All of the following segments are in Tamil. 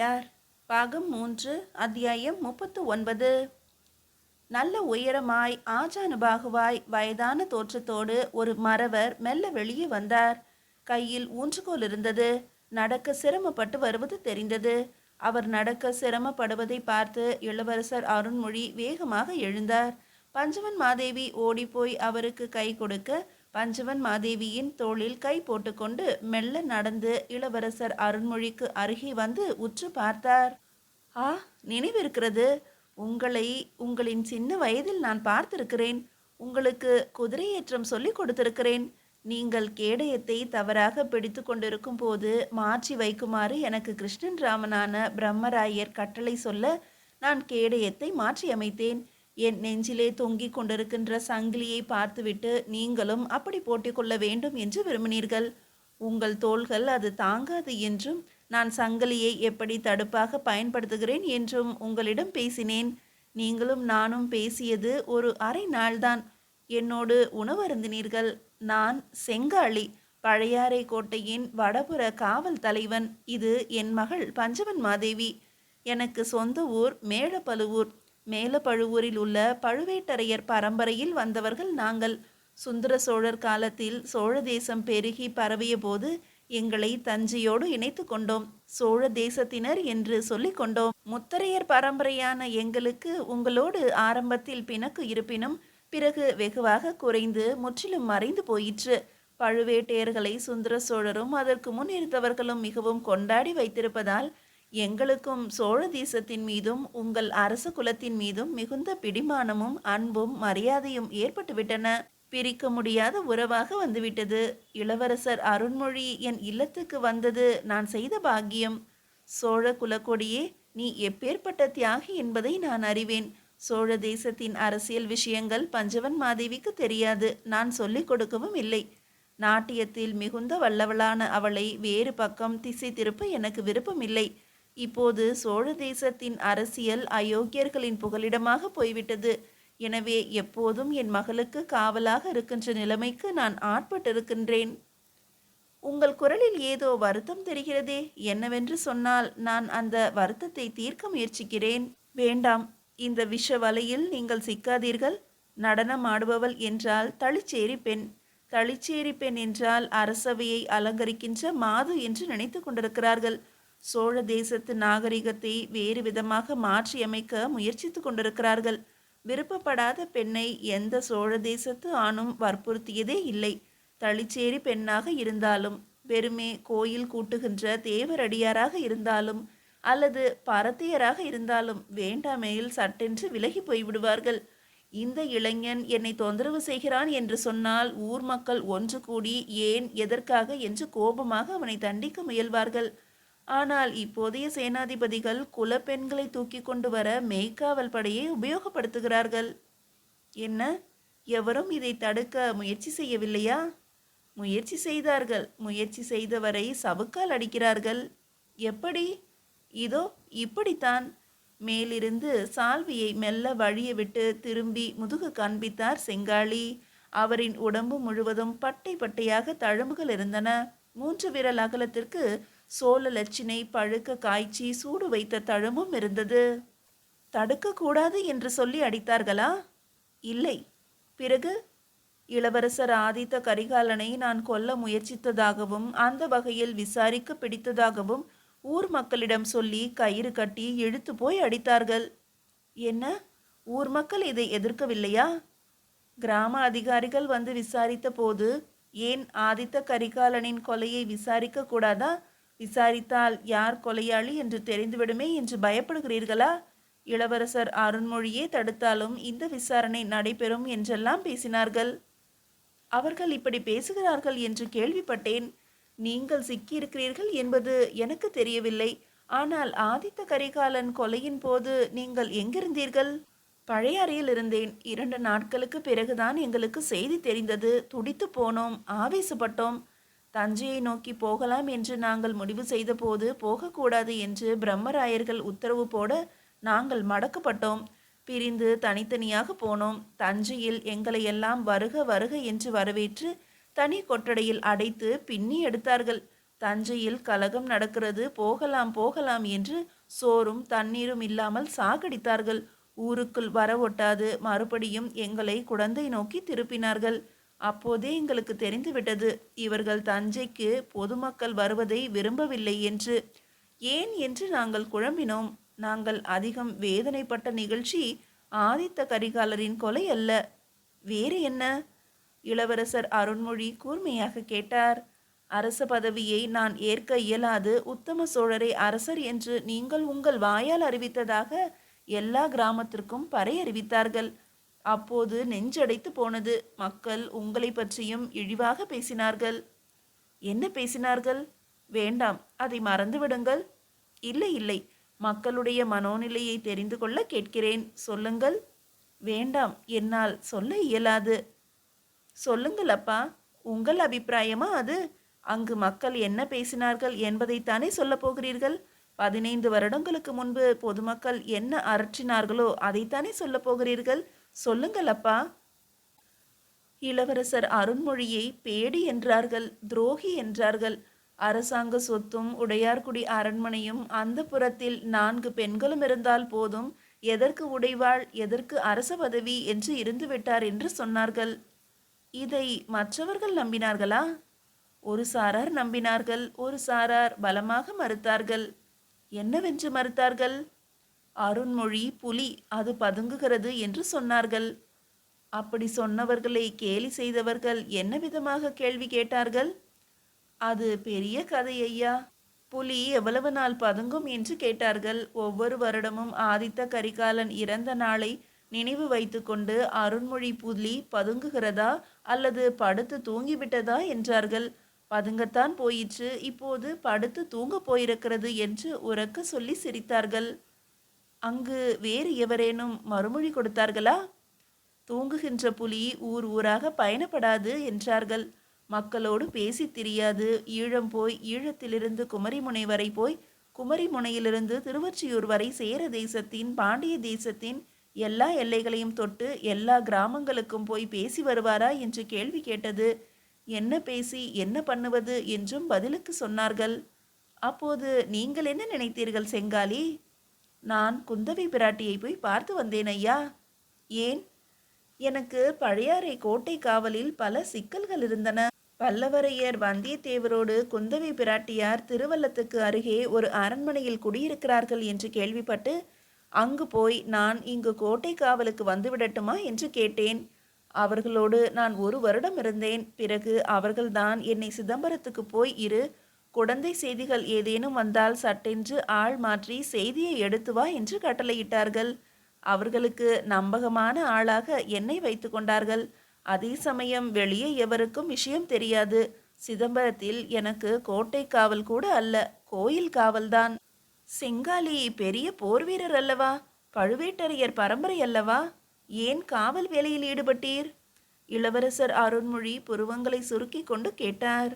யார் பாகம் மூன்று அத்தியாயம் முப்பத்து ஒன்பது. நல்ல உயரமாய் ஆஜானுபாகுவாய் வயதான தோற்றத்தோடு ஒரு மறவர் மெல்ல வெளியே வந்தார். கையில் ஊன்றுகோல் இருந்தது. நடக்க சிரமப்பட்டு வருவது தெரிந்தது. அவர் நடக்க சிரமப்படுவதை பார்த்து இளவரசர் அருண்மொழி வேகமாக எழுந்தார். பஞ்சவன் மாதேவி ஓடிப்போய் அவருக்கு கை கொடுக்க பஞ்சவன் மாதேவியின் தோளில் கை போட்டுக்கொண்டு மெல்ல நடந்து இளவரசர் அருண்மொழிக்கு அருகே வந்து உற்று பார்த்தார். ஆ நினைவிருக்கிறது. உங்களை உங்களின் சின்ன வயதில் நான் பார்த்திருக்கிறேன். உங்களுக்கு குதிரையேற்றம் சொல்லிக் கொடுத்திருக்கிறேன். நீங்கள் கேடயத்தை தவறாக பிடித்து கொண்டிருக்கும் போது மாற்றி வைக்குமாறு எனக்கு கிருஷ்ணன் ராமனான பிரம்மராயர் கட்டளை சொல்ல நான் கேடயத்தை மாற்றி அமைத்தேன் என் நெஞ்சிலே தொங்கிக் கொண்டிருக்கின்ற சங்கிலியை பார்த்துவிட்டு நீங்களும் அப்படி போட்டிக்கொள்ள வேண்டும் என்று விரும்பினீர்கள். உங்கள் தோள்கள் அது தாங்காது என்றும் நான் சங்கிலியை எப்படி தடுப்பாக பயன்படுத்துகிறேன் என்றும் உங்களிடம் பேசினேன். நீங்களும் நானும் பேசியது ஒரு அரை நாள்தான். என்னோடு உணவருந்தினீர்கள் நான் செங்காளி பழையாறை கோட்டையின் வடபுற காவல் தலைவன். இது என் மகள் பஞ்சவன் மாதேவி எனக்கு சொந்த ஊர் மேலப்பழுவூர். மேலப்பழுவூரில் உள்ள பழுவேட்டரையர் பரம்பரையில் வந்தவர்கள் நாங்கள். சுந்தர சோழர் காலத்தில் சோழ தேசம் பெருகி பரவிய போது எங்களை தஞ்சையோடு இணைத்து கொண்டோம். சோழ தேசத்தினர் என்று சொல்லிக் கொண்டோம். முத்தரையர் பரம்பரையான எங்களுக்கு உங்களோடு ஆரம்பத்தில் பிணக்கு இருப்பினும் பிறகு வெகுவாக குறைந்து முற்றிலும் மறைந்து போயிற்று. பழுவேட்டையர்களை சுந்தர சோழரும் அதற்கு முன் இருந்தவர்களும் மிகவும் கொண்டாடி வைத்திருப்பதால் எங்களுக்கும் சோழ தேசத்தின் மீதும் உங்கள் அரச குலத்தின் மீதும் மிகுந்த பிடிமானமும் அன்பும் மரியாதையும் ஏற்பட்டுவிட்டன. பிரிக்க முடியாத உறவாக வந்துவிட்டது. இளவரசர் அருண்மொழி என் இல்லத்துக்கு வந்தது நான் செய்த பாக்கியம். சோழ குலக்கொடியே நீ எப்பேற்பட்ட தியாகி என்பதை நான் அறிவேன். சோழ தேசத்தின் அரசியல் விஷயங்கள் பஞ்சவன் மாதேவிக்கு தெரியாது. நான் சொல்லிக் கொடுக்கவும் இல்லை. நாட்டியத்தில் மிகுந்த வல்லவளான அவளை வேறு பக்கம் திசை திருப்ப எனக்கு விருப்பமில்லை. இப்போது சோழ தேசத்தின் அரசியல் அயோக்கியர்களின் புகலிடமாக போய்விட்டது. எனவே எப்போதும் என் மகளுக்கு காவலாக இருக்கின்ற நிலைமைக்கு நான் ஆட்பட்டிருக்கின்றேன். உங்கள் குரலில் ஏதோ வருத்தம் தெரிகிறதே. என்னவென்று சொன்னால் நான் அந்த வருத்தத்தை தீர்க்க முயற்சிக்கிறேன். வேண்டாம். இந்த விஷ வலையில் நீங்கள் சிக்காதீர்கள். நடனம் ஆடுபவள் என்றால் தளிச்சேரி பெண். தளிச்சேரி பெண் என்றால் அரசவையை அலங்கரிக்கின்ற மாது என்று நினைத்து கொண்டிருக்கிறார்கள். சோழ தேசத்து நாகரிகத்தை வேறு விதமாக மாற்றியமைக்க முயற்சித்து கொண்டிருக்கிறார்கள். விருப்பப்படாத பெண்ணை எந்த சோழ தேசத்து ஆணும் வற்புறுத்தியதே இல்லை. தளிச்சேரி பெண்ணாக இருந்தாலும் வெறுமே கோயில் கூட்டுகின்ற தேவரடியாராக இருந்தாலும் அல்லது பரத்தியராக இருந்தாலும் வேண்டாமையில் சட்டென்று விலகி போய்விடுவார்கள். இந்த இளைஞன் என்னை தொந்தரவு செய்கிறான் என்று சொன்னால் ஊர் மக்கள் ஒன்று கூடி ஏன் எதற்காக என்று கோபமாக அவனை தண்டிக்க முயல்வார்கள். ஆனால் இப்போதைய சேனாதிபதிகள் குலப்பெண்களை தூக்கி கொண்டு வர மெய்க்காவல் படையை உபயோகப்படுத்துகிறார்கள். என்ன? எவரும் இதை தடுக்க முயற்சி செய்யவில்லையா? முயற்சி செய்தார்கள். முயற்சி செய்தவரை சவுக்கால் அடிக்கிறார்கள். எப்படி? இதோ இப்படித்தான். மேலிருந்து சால்வியை மெல்ல வழிய விட்டு திரும்பி முதுகு காண்பித்தார் செங்காளி. அவரின் உடம்பு முழுவதும் பட்டை பட்டையாக தழும்புகள் இருந்தன. மூன்று விரல் அகலத்திற்கு சோழ லட்சினை பழுக்க காய்ச்சி சூடு வைத்த தழும்பும் இருந்தது. தடுக்கக்கூடாது என்று சொல்லி அடித்தார்களா? இல்லை. பிறகு? இளவரசர் ஆதித்த கரிகாலனை நான் கொல்ல முயற்சித்ததாகவும் அந்த வகையில் விசாரிக்க பிடித்ததாகவும் ஊர் மக்களிடம் சொல்லி கயிறு கட்டி இழுத்து போய் அடித்தார்கள். என்ன? ஊர் மக்கள் இதை எதிர்க்கவில்லையா? கிராம அதிகாரிகள் வந்து விசாரித்த போது ஏன் ஆதித்த கரிகாலனின் கொலையை விசாரிக்க கூடாதா விசாரித்தால் யார் கொலையாளி என்று தெரிந்துவிடுமே என்று பயப்படுகிறீர்களா? இளவரசர் அருண்மொழியே தடுத்தாலும் இந்த விசாரணை நடைபெறும் என்றெல்லாம் பேசினார்கள். அவர்கள் இப்படி பேசுகிறார்கள் என்று கேள்விப்பட்டேன். நீங்கள் சிக்கியிருக்கிறீர்கள் என்பது எனக்கு தெரியவில்லை. ஆனால் ஆதித்த கரிகாலன் கொலையின் போது நீங்கள் எங்கிருந்தீர்கள்? பழைய அறையில் இருந்தேன். இரண்டு நாட்களுக்கு பிறகுதான் எங்களுக்கு செய்தி தெரிந்தது. துடித்து போனோம். ஆவேசப்பட்டோம். தஞ்சையை நோக்கி போகலாம் என்று நாங்கள் முடிவு செய்தபோது போகக்கூடாது என்று பிரம்மராயர்கள் உத்தரவு போட நாங்கள் மடக்கப்பட்டோம். பிரிந்து தனித்தனியாக போனோம். தஞ்சையில் எங்களை எல்லாம் வருக வருக என்று வரவேற்று தனி கொட்டடையில் அடைத்து பின்னி எடுத்தார்கள். தஞ்சையில் கலகம் நடக்கிறது. போகலாம் போகலாம் என்று சோறும் தண்ணீரும் இல்லாமல் சாகடித்தார்கள். ஊருக்குள் வர ஒட்டாது மறுபடியும் எங்களை குழந்தை நோக்கி திருப்பினார்கள். அப்போதே எங்களுக்கு தெரிந்துவிட்டது. இவர்கள் தஞ்சைக்கு பொதுமக்கள் வருவதை விரும்பவில்லை என்று. ஏன் என்று நாங்கள் குழம்பினோம். நாங்கள் அதிகம் வேதனைப்பட்ட நிகழ்ச்சி ஆதித்த கரிகாலரின் கொலை அல்ல. வேறு என்ன? இளவரசர் அருண்மொழி கூர்மையாக கேட்டார். அரச பதவியை நான் ஏற்க இயலாது. உத்தம சோழரை அரசர் என்று நீங்கள் உங்கள் வாயால் அறிவித்ததாக எல்லா கிராமத்திற்கும் பறை அறிவித்தார்கள் அப்போது நெஞ்சடைத்து போனது. மக்கள் உங்களை பற்றியும் இழிவாக பேசினார்கள். என்ன பேசினார்கள்? வேண்டாம் அதை மறந்துவிடுங்கள். இல்லை இல்லை மக்களுடைய மனோநிலையை தெரிந்து கொள்ள கேட்கிறேன். சொல்லுங்கள். வேண்டாம் என்னால் சொல்ல இயலாது. சொல்லுங்கள் அப்பா உங்கள் அபிப்பிராயமா அது? அங்கு மக்கள் என்ன பேசினார்கள் என்பதைத்தானே சொல்லப் போகிறீர்கள்? பதினைந்து வருடங்களுக்கு முன்பு பொதுமக்கள் என்ன அரற்றினார்களோ அதைத்தானே சொல்லப் போகிறீர்கள்? சொல்லுங்கள் அப்பா இளவரசர் அருண்மொழியை பேடி என்றார்கள் துரோகி என்றார்கள். அரசாங்க சொத்தும் உடையார்குடி அரண்மனையும் அந்த புறத்தில் நான்கு பெண்களும் இருந்தால் போதும். எதற்கு உடைவாள் எதற்கு அரச பதவி என்று இருந்துவிட்டார் என்று சொன்னார்கள். இதை மற்றவர்கள் நம்பினார்களா? ஒரு சாரார் நம்பினார்கள் ஒரு சாரார் பலமாக மறுத்தார்கள். என்னவென்று மறுத்தார்கள்? அருண்மொழி புலி அது பதுங்குகிறது என்று சொன்னார்கள். அப்படி சொன்னவர்களை கேலி செய்தவர்கள் என்ன விதமாக கேள்வி கேட்டார்கள்? அது பெரிய கதை ஐயா. புலி எவ்வளவு நாள் பதுங்கும் என்று கேட்டார்கள். ஒவ்வொரு வருடமும் ஆதித்த கரிகாலன் இறந்த நாளை நினைவு வைத்துக்கொண்டு அருண்மொழி புலி பதுங்குகிறதா? அல்லது படுத்து தூங்கிவிட்டதா? என்றார்கள். பதுங்கத்தான் போயிற்று. இப்போது படுத்து தூங்க போயிருக்கிறது என்று உறக்க சொல்லி சிரித்தார்கள். அங்கு வேறு எவரேனும் மறுமொழி கொடுத்தார்களா? தூங்குகின்ற புலி ஊர் ஊராக பயணப்படாது என்றார்கள். மக்களோடு பேசி திரியாது. ஈழம் போய் ஈழத்திலிருந்து குமரிமுனை வரை போய் குமரிமுனையிலிருந்து திருவொற்றியூர் வரை சேர தேசத்தின் பாண்டிய தேசத்தின் எல்லா எல்லைகளையும் தொட்டு எல்லா கிராமங்களுக்கும் போய் பேசி வருவாரா என்று கேள்வி கேட்டது. என்ன பேசி என்ன பண்ணுவது என்றும் பதிலுக்கு சொன்னார்கள். அப்போது நீங்கள் என்ன நினைத்தீர்கள் செங்காலி? நான் குந்தவை பிராட்டியை போய் பார்த்து வந்தேன் ஐயா. ஏன்? எனக்கு பழையாறை கோட்டை காவலில் பல சிக்கல்கள் இருந்தன. பல்லவரையர் வந்தியத்தேவரோடு குந்தவை பிராட்டியார் திருவல்லத்துக்கு அருகே ஒரு அரண்மனையில் குடியிருக்கிறார்கள் என்று கேள்விப்பட்டு அங்கு போய் நான் இங்கு கோட்டை காவலுக்கு வந்துவிடட்டுமா என்று கேட்டேன். அவர்களோடு நான் ஒரு வருடம் இருந்தேன். பிறகு அவர்கள்தான் என்னை சிதம்பரத்துக்கு போய் இரு குடந்தை செய்திகள் ஏதேனும் வந்தால் சட்டென்று ஆள் மாற்றி செய்தியை எடுத்து வா என்று கட்டளையிட்டார்கள். அவர்களுக்கு நம்பகமான ஆளாக என்னை வைத்து கொண்டார்கள். அதே சமயம் வெளியே எவருக்கும் விஷயம் தெரியாது. சிதம்பரத்தில் எனக்கு கோட்டை காவல் கூட அல்ல கோயில் காவல்தான். செங்காலி பெரிய போர் வீரர் அல்லவா? பழுவேட்டரையர் பரம்பரை அல்லவா? ஏன் காவல் வேலையில் ஈடுபட்டீர்? இளவரசர் அருண்மொழி புருவங்களை சுருக்கி கொண்டு கேட்டார்.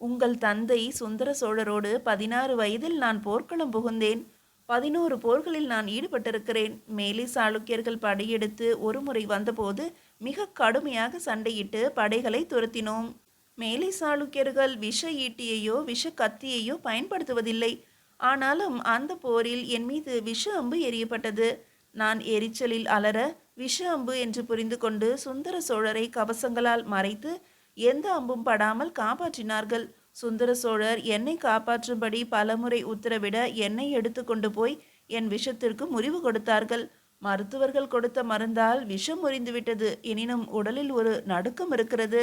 உங்கள் தந்தை சுந்தர சோழரோடு பதினாறு வயதில் நான் போர்க்களம் புகுந்தேன். பதினோரு போர்களில் நான் ஈடுபட்டிருக்கிறேன். மேலே சாளுக்கியர்கள் படையெடுத்து ஒரு முறை வந்தபோது மிக கடுமையாக சண்டையிட்டு படைகளை துரத்தினோம். மேலை சாளுக்கியர்கள் விஷ ஈட்டியையோ விஷ கத்தியையோ பயன்படுத்துவதில்லை. ஆனாலும் அந்த போரில் என் மீது விஷ அம்பு எரியப்பட்டது நான் எரிச்சலில் அலற விஷ அம்பு என்று புரிந்து கொண்டு சுந்தர சோழரை கவசங்களால் மறைத்து எந்த அம்பும் படாமல் காப்பாற்றினார்கள். சுந்தர சோழர் என்னை காப்பாற்றும்படி பலமுறை உத்தரவிட என்னை எடுத்துக்கொண்டு போய் என் விஷத்திற்கு முறிவு கொடுத்தார்கள். மருத்துவர்கள் கொடுத்த மருந்தால் விஷம் முறிந்துவிட்டது. எனினும் உடலில் ஒரு நடுக்கம் இருக்கிறது.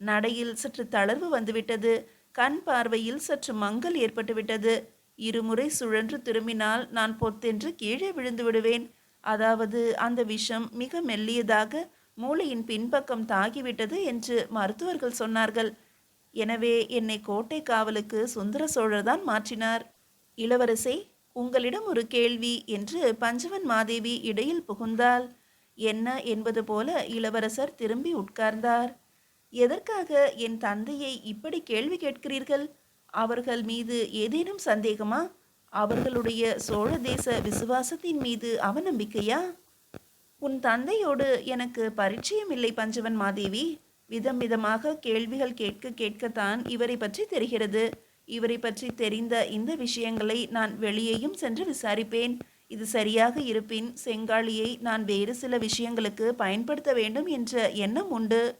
நடையில் சற்று தளர்வு வந்துவிட்டது. கண் பார்வையில் சற்று மங்கல் ஏற்பட்டுவிட்டது. இருமுறை சுழன்று திரும்பினால் நான் பொத்தென்று கீழே விழுந்து விடுவேன். அதாவது அந்த விஷம் மிக மெல்லியதாக மூளையின் பின்பக்கம் தாகிவிட்டது என்று மருத்துவர்கள் சொன்னார்கள். எனவே என்னை கோட்டை காவலுக்கு சுந்தர சோழர் தான் மாற்றினார். இளவரசே உங்களிடம் ஒரு கேள்வி என்று பஞ்சவன் மாதேவி இடையில் புகுந்தாள். என்ன என்பது போல இளவரசர் திரும்பி உட்கார்ந்தார். எதற்காக என் தந்தையை இப்படி கேள்வி கேட்கிறீர்கள்? அவர்கள் மீது ஏதேனும் சந்தேகமா? அவர்களுடைய சோழ தேச விசுவாசத்தின் மீது அவநம்பிக்கையா? உன் தந்தையோடு எனக்கு பரிச்சயம் இல்லை பஞ்சவன் மாதேவி. விதம் விதமாக கேள்விகள் கேட்க கேட்கத்தான் இவரை பற்றி தெரிகிறது. இவரை பற்றி தெரிந்த இந்த விஷயங்களை நான் வெளியேயும் சென்று விசாரிப்பேன். இது சரியாக இருப்பின் செங்காளியை நான் வேறு சில விஷயங்களுக்கு பயன்படுத்த வேண்டும் என்ற எண்ணம் உண்டு.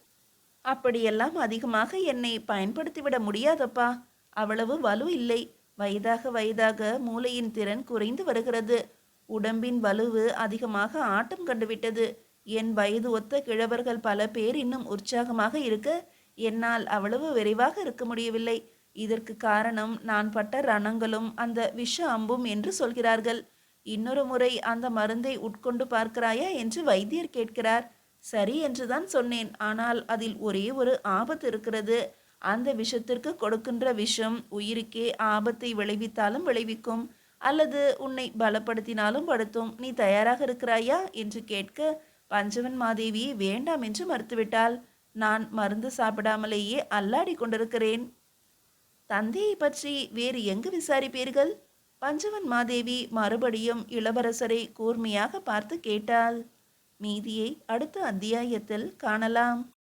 அப்படியெல்லாம் அதிகமாக என்னை பயன்படுத்திவிட முடியாதப்பா. அவ்வளவு வலு இல்லை. வயதாக வயதாக மூளையின் திறன் குறைந்து வருகிறது. உடம்பின் வலுவு அதிகமாக ஆட்டம் கண்டுவிட்டது. என் வயது ஒத்த கிழவர்கள் பல பேர் இன்னும் உற்சாகமாக இருக்க என்னால் அவ்வளவு விரைவாக இருக்க முடியவில்லை. இதற்கு காரணம் நான் பட்ட ரணங்களும் அந்த விஷ அம்பும் என்று சொல்கிறார்கள். இன்னொரு முறை அந்த மருந்தை உட்கொண்டு பார்க்கிறாயா என்று வைத்தியர் கேட்கிறார். சரி என்றுதான் சொன்னேன். ஆனால் அதில் ஒரே ஒரு ஆபத்து இருக்கிறது. அந்த விஷத்திற்கு கொடுக்கின்ற விஷம் உயிருக்கே ஆபத்தை விளைவித்தாலும் விளைவிக்கும். அல்லது உன்னை பலப்படுத்தினாலும் படுத்தும். நீ தயாராக இருக்கிறாயா? என்று கேட்க பஞ்சவன் மாதேவி வேண்டாம் என்று மறுத்துவிட்டாள். நான் மருந்து சாப்பிடாமலேயே அல்லாடி கொண்டிருக்கிறேன். தந்தையை பற்றி வேறு எங்கு விசாரிப்பீர்கள்? பஞ்சவன் மாதேவி மறுபடியும் இளவரசரை கூர்மையாக பார்த்து கேட்டாள். மீதியை அடுத்த அத்தியாயத்தில் காணலாம்.